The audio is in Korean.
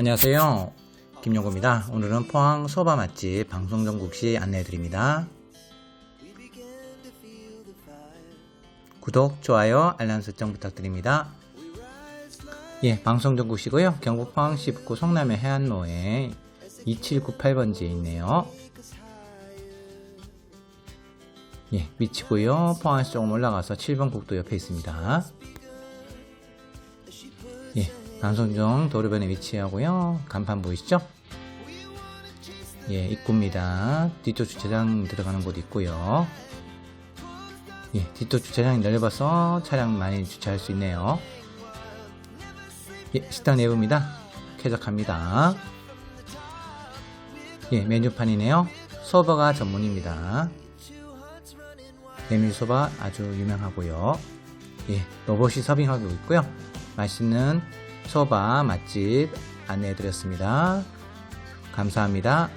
안녕하세요. 김용구입니다. 오늘은 포항 소바 맛집 방송 전국시 안내해 드립니다. 구독, 좋아요, 알람 설정 부탁드립니다. 예, 방송 전국시고요. 경북 포항시 북구 성남의 해안로에 2798번지에 있네요. 예, 위치고요. 포항에서 조금 올라가서 7번 국도 옆에 있습니다. 예, 방송중 도로변에 위치하고요. 간판 보이시죠? 예, 입구입니다. 뒤쪽 주차장 들어가는 곳 있고요. 예, 뒤쪽 주차장이 넓어서 차량 많이 주차할 수 있네요. 예, 식당 내부입니다. 쾌적합니다. 예, 메뉴판이네요. 소버가 전문입니다. 메밀소바 아주 유명하고요. 예, 로봇이 서빙하고 있고요. 맛있는 소바 맛집 안내해드렸습니다. 감사합니다.